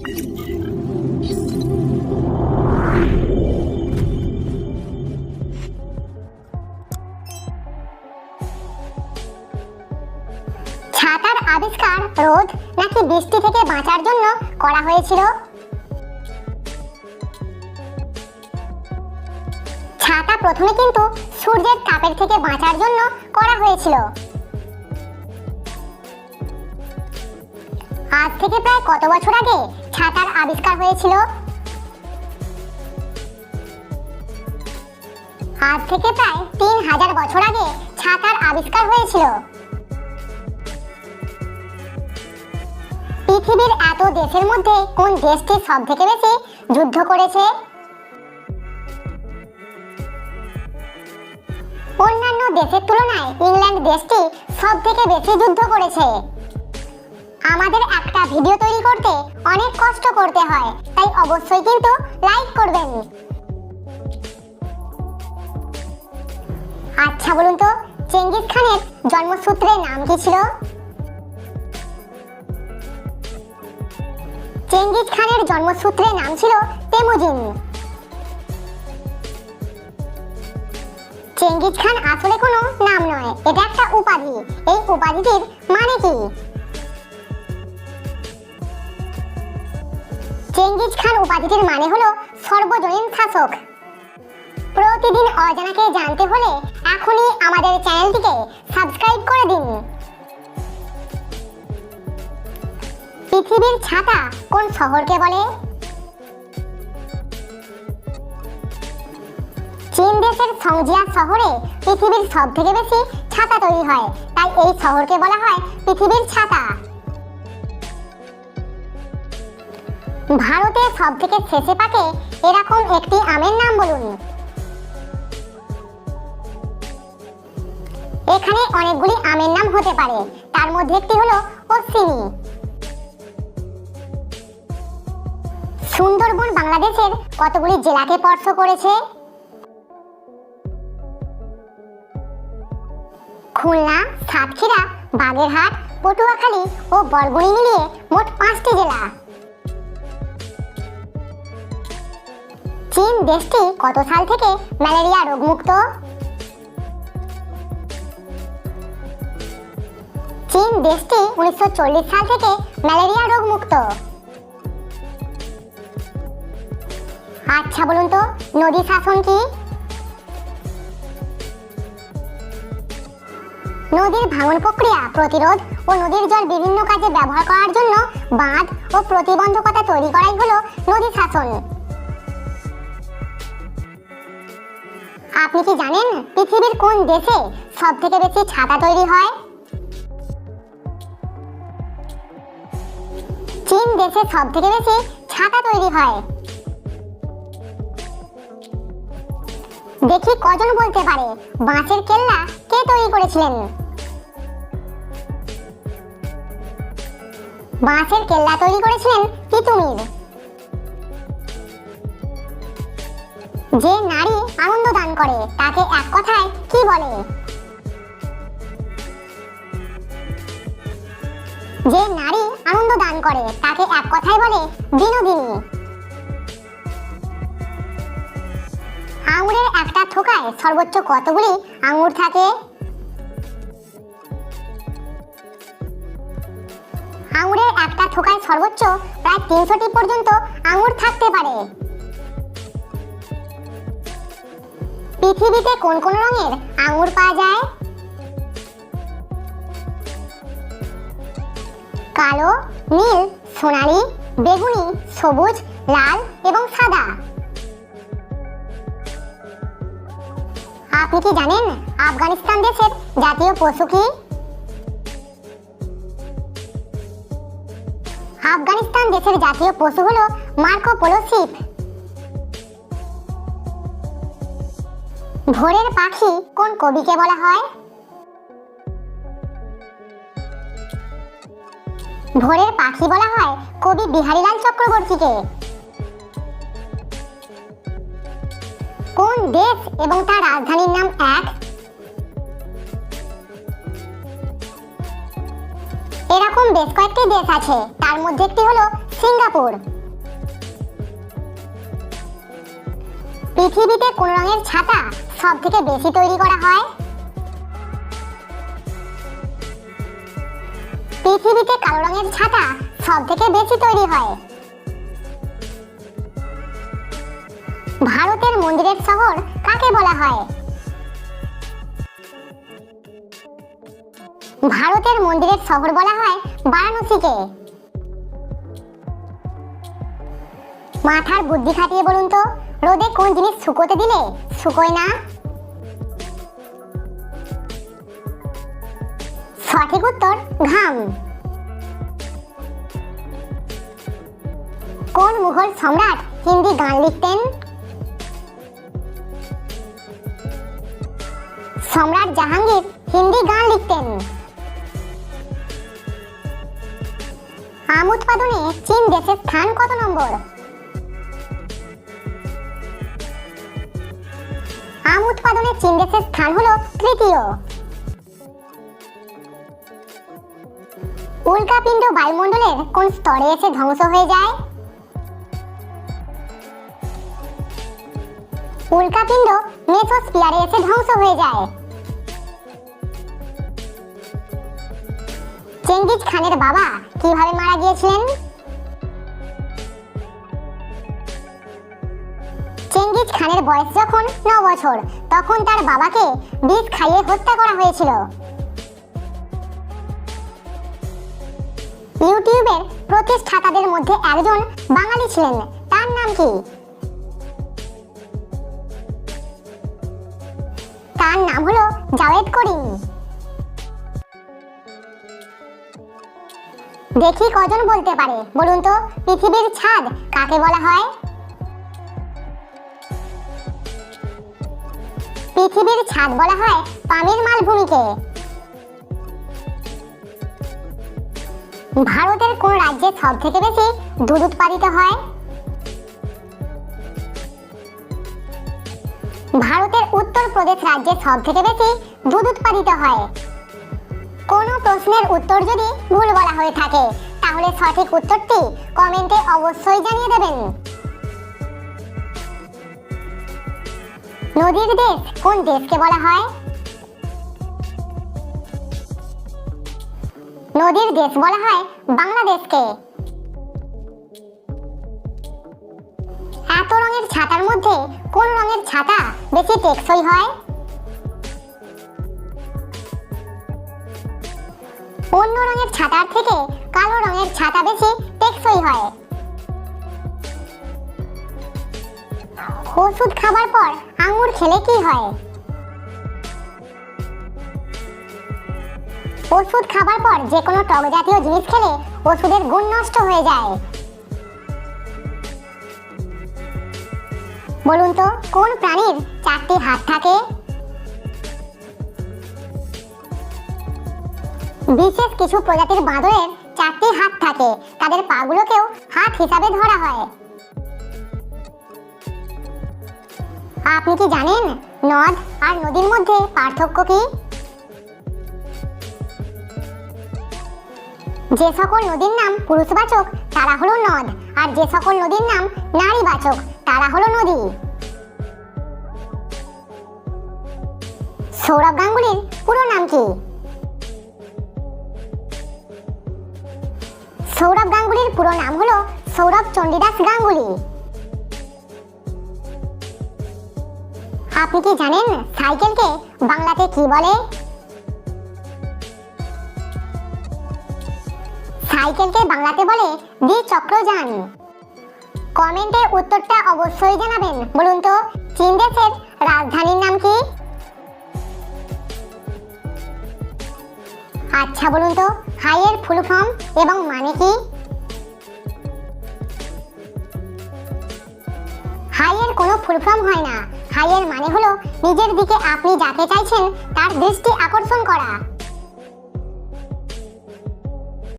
ছাতার আবিষ্কার রোদ নাকি বৃষ্টি থেকে বাঁচার জন্য করা হয়েছিল? ছাতা প্রথমে কিন্তু সূর্যের তাপের থেকে বাঁচার জন্য করা হয়েছিল। আজ থেকে প্রায় কত বছর আগে ছাতার আবিষ্কার হয়েছিল। আজ থেকে প্রায় তিন হাজার বছর আগে ছাতার আবিষ্কার হয়েছিল। পৃথিবীর এত দেশের মধ্যে কোন দেশটি সব থেকে বেশি যুদ্ধ করেছে? অন্যান্য দেশের তুলনায় ইংল্যান্ড দেশটি সব থেকে বেশি যুদ্ধ করেছে। আমাদের একটা ভিডিও তৈরি করতে অনেক কষ্ট করতে হয়, তাই অবশ্যই কিন্তু লাইক করবেন। আচ্ছা বলুন তো, চেঙ্গিস খানের জন্মসূত্রের নাম কি ছিল? চেঙ্গিস খানের জন্মসূত্রের নাম ছিল তেমুজিন। চেঙ্গিস খান আসলে কোনো নাম নয়, এটা একটা উপাধি। এই উপাধিটির মানে কি? চেঙ্গিস খান উপাধিটির মানে হলো সর্বজনীন শাসক। প্রতিদিন অজানাকে জানতে হলে এখনই আমাদের চ্যানেলটিকে সাবস্ক্রাইব করে দিন। পৃথিবীর ছাতা কোন শহরকে বলে? চীন দেশের সংজিয়া শহরে পৃথিবীর সব থেকে বেশি ছাতা তৈরি হয়, তাই এই শহরকে বলা হয় পৃথিবীর ছাতা। ভারতে সব থেকে শেষে পাকে এরকম একটি আমের নাম বলুন। এখানে অনেকগুলি আমের নাম হতে পারে। তার মধ্যে একটি হলো অশ্বিনী। সুন্দরবন বাংলাদেশের কতগুলি জেলাকে স্পর্শ করেছে? খুলনা, সাতক্ষীরা, বাগেরহাট, পটুয়াখালী ও বরগুনি মিলিয়ে মোট পাঁচটি জেলা। চীন দেশটি কত সাল থেকে ম্যালেরিয়া রোগমুক্ত? চীন দেশটি উনিশশো চল্লিশ সাল থেকে ম্যালেরিয়া রোগমুক্ত। আচ্ছা বলুন তো, নদী শাসন কি? নদীর ভাঙন প্রক্রিয়া, প্রতিরোধ ও নদীর জল বিভিন্ন কাজে ব্যবহার করার জন্য বাঁধ ও প্রতিবন্ধকতা তৈরি করাই হলো নদী শাসন। আপনি কি জানেন পৃথিবীর কোন দেশে সব থেকে বেশি ছাতা তৈরি হয়? চীন দেশে সব থেকে বেশি ছাতা তৈরি হয়। দেখি কজন বলতে পারে, বাঁশের কেল্লা কে তৈরি করেছিলেন? বাঁশের কেল্লা তৈরি করেছিলেন তিতুমির যে নারী আনন্দ দান করে, তাকে এক কথায় কি বলে? যে নারী আনন্দ দান করে, তাকে এক কথায় বলে বিনোদিনী। আঙুরের একটা থোকায় সর্বোচ্চ কতগুলি আঙুর থাকে? আঙুরের একটা থোকায় সর্বোচ্চ প্রায় তিনশোটি পর্যন্ত আঙুর থাকতে পারে। পৃথিবীতে কোন কোন রঙের আঙুর পাওয়া যায়? কালো, নীল, সোনালী, বেগুনি, সবুজ, লাল এবং সাদা। আপনি কি জানেন আফগানিস্তান দেশের জাতীয় পশু কি? আফগানিস্তান দেশের জাতীয় পশু হলো মার্কো পোলো শিপ। ভোরের পাখি কোন কবিকে বলা হয়? ভোরের পাখি বলা হয় কবি বিহারীলাল চক্রবর্তীকে। কোন দেশ এবং তার রাজধানীর নাম এক? এরকম বেশ কয়েকটি দেশ আছে, তার মধ্যে একটি হলো সিঙ্গাপুর। পৃথিবীতে কোন রঙের ছাতা সব থেকে বেশি তৈরি করা হয়? পৃথিবীতে কালো রঙের ছাতা সব থেকে বেশি তৈরি হয়? ভারতের মন্দিরের শহর কাকে বলা হয়? ভারতের মন্দিরের শহর বলা হয় বারাণসীকে। মাথার বুদ্ধি খাটিয়ে বলুন তো, রোদে কোন জিনিস শুকোতে দিলে শুকোয় না? উত্তর, ঘাম। কোন মুঘল সম্রাট হিন্দি গান লিখতেন? সম্রাট জাহাঙ্গীর হিন্দি গান লিখতেন। আম উৎপাদনে চীন দেশের স্থান কত নম্বর? আম উৎপাদনে চীন দেশের স্থান হলো তৃতীয়। উল্কাপিণ্ড বায়ুমণ্ডলের কোন স্তরে এসে ধ্বংস হয়ে যায়? উল্কাপিণ্ড মেসোস্ফিয়ারে এসে ধ্বংস হয়ে যায়। চেঙ্গিজ খানের বাবা কীভাবে মারা গিয়েছিলেন? চেঙ্গিজ খানের বয়স যখন ন বছর, তখন তার বাবাকে বিষ খাইয়ে হত্যা করা হয়েছিল। ইউটিউবের প্রতিষ্ঠাতাদের মধ্যে একজন বাঙালি ছিলেন, তার নাম কি? তার নাম হলো জাভেদ করিম। দেখি কজন বলতে পারে, বলুন তো, পৃথিবীর ছাদ কাকে বলা হয়? পৃথিবীর ছাদ বলা হয় পামির মালভূমিকে। ভারতের কোন রাজ্যে সব থেকে বেশি দুধ উৎপাদিত হয়? ভারতের উত্তর প্রদেশ রাজ্যে সব থেকে বেশি দুধ উৎপাদিত হয়? কোনো প্রশ্নের উত্তর যদি ভুল বলা হয়ে থাকে, তাহলে সঠিক উত্তরটি কমেন্টে অবশ্যই জানিয়ে দেবেন। নদীর দেশ, কোন দেশকে বলা হয়? নদীর দেশ বলা হয় বাংলাদেশকে। এত রঙের ছাতার মধ্যে কোন রঙের ছাতা বেশি টেকসই হয়? অন্য রঙের ছাতার থেকে কালো রঙের ছাতা বেশি টেকসই হয়। ওষুধ খাবার পর আঙুর খেলে কি হয়? ওষুধ খাবার পর যে কোনো টক জাতীয় জিনিস খেলে ওষুধের গুণ নষ্ট হয়ে যায়। বলুন তো, কোন প্রাণীর চারটি হাত থাকে? বিশেষ কিছু প্রজাতির বাঁদরের চারটি হাত থাকে, তাদের পাগুলোকেও হাত হিসাবে ধরা হয়। আপনি কি জানেন নদ আর নদীর মধ্যে পার্থক্য কি? যে সকল নদীর নাম পুরুষবাচক, তারা হলো নদ। আর যে সকল নদীর নাম নারীবাচক, তারা হলো নদী। সৌরভ গাঙ্গুলির পুরো নাম কি? সৌরভ গাঙ্গুলির পুরো নাম হলো সৌরভ চণ্ডীদাস গাঙ্গুলি। আপনি কি জানেন সাইকেলকে বাংলাতে কি বলে? সাইকেলকে বাংলাতে বলে দ্বিচক্রযান। কমেন্টে উত্তরটা অবশ্যই জানাবেন, বলুন তো চীন দেশের রাজধানীর নাম কি? আচ্ছা বলুন তো, হাইয়ের ফুল ফর্ম এবং মানে কি? হাইয়ের কোনো ফুল ফর্ম হয় না। হাইয়ের মানে হলো নিজের দিকে আপনি যাকে চাইছেন তার দৃষ্টি আকর্ষণ করা।